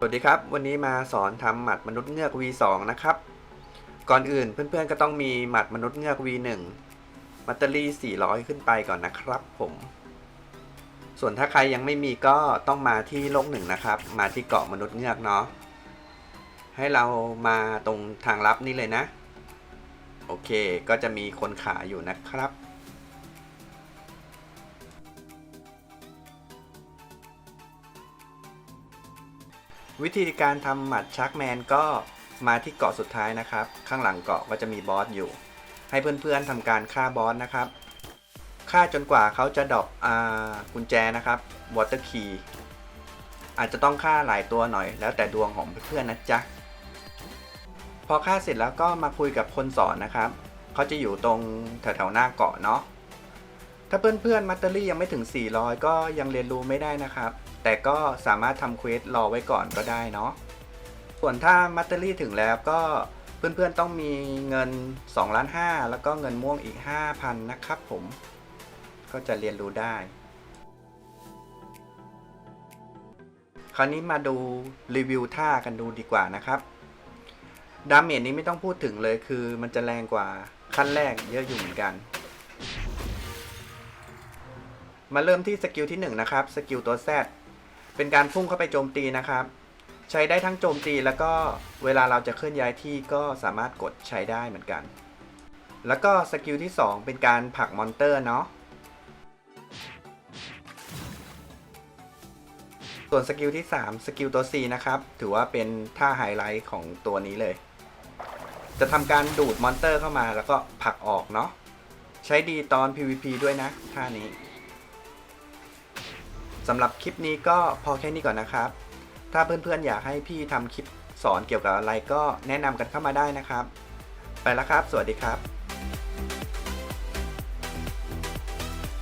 สวัสดีครับ วันนี้มาสอนทำหมัดมนุษย์เงือก V2 นะครับ ก่อนอื่นเพื่อนๆก็ต้องมีหมัดมนุษย์เงือก V1 มัตเตอรี่ 400 ขึ้นไปก่อนนะครับผม ส่วนถ้าใครยังไม่มีก็ต้องมาที่โลกหนึ่งนะครับ มาที่เกาะมนุษย์เงือกเนาะ ให้เรามาตรงทางลับนี่เลยนะ โอเค ก็จะมีคนขายอยู่นะครับ วิธีการทำหมัดชักแมนก็มาที่เกาะสุดท้ายนะครับ ข้างหลังเกาะก็จะมีบอสอยู่ ให้เพื่อนๆทำการฆ่าบอสนะครับฆ่าจนกว่าเขาจะดรอปอ่ากุญแจนะครับวอเตอร์คีอาจจะต้องฆ่าหลายตัวหน่อย แล้วแต่ดวงของเพื่อนๆนะจ๊ะ พอฆ่าเสร็จแล้วก็มาคุยกับคนสอนนะครับ เขาจะอยู่ตรงแถวๆหน้าเกาะเนาะ ถ้าเพื่อนๆมัตเตอรี่ยังไม่ถึง 400 ก็ยังเรียนรู้ไม่ได้นะครับ แต่ก็สามารถทำเควสรอไว้ก่อนก็ได้เนาะส่วนถ้ามัตเตอรี่ถึงแล้วก็เพื่อนๆต้องมีเงิน2ล้าน5แล้วก็เงินม่วงอีก 5,000 นะครับผม ก็จะเรียนรู้ได้ คราวนี้มาดูรีวิวท่ากันดูดีกว่านะครับดาเมจนี้ไม่ต้องพูดถึงเลยคือมันจะแรงกว่าขั้นแรกเยอะอยู่เหมือนกัน มาเริ่มที่สกิลที่1นะครับสกิลตัว Z เป็นการพุ่งเข้าไปโจมตีนะครับ ใช้ได้ทั้งโจมตีแล้วก็เวลาเราจะเคลื่อนย้ายที่ก็สามารถกดใช้ได้เหมือนกัน แล้วก็สกิลที่ 2 เป็นการผลักมอนเตอร์เนาะส่วนสกิลที่ 3 สกิลตัว C นะครับ ถือว่าเป็นท่าไฮไลท์ของตัวนี้เลย จะทำการดูดมอนเตอร์เข้ามาแล้วก็ผลักออกเนาะใช้ดีตอน PVP ด้วยนะท่านี้ สำหรับคลิปนี้ก็พอแค่นี้ก่อนนะครับ ถ้าเพื่อนๆอยากให้พี่ทำคลิปสอนเกี่ยวกับอะไรก็แนะนำกันเข้ามาได้นะครับ ไปแล้วครับ สวัสดีครับ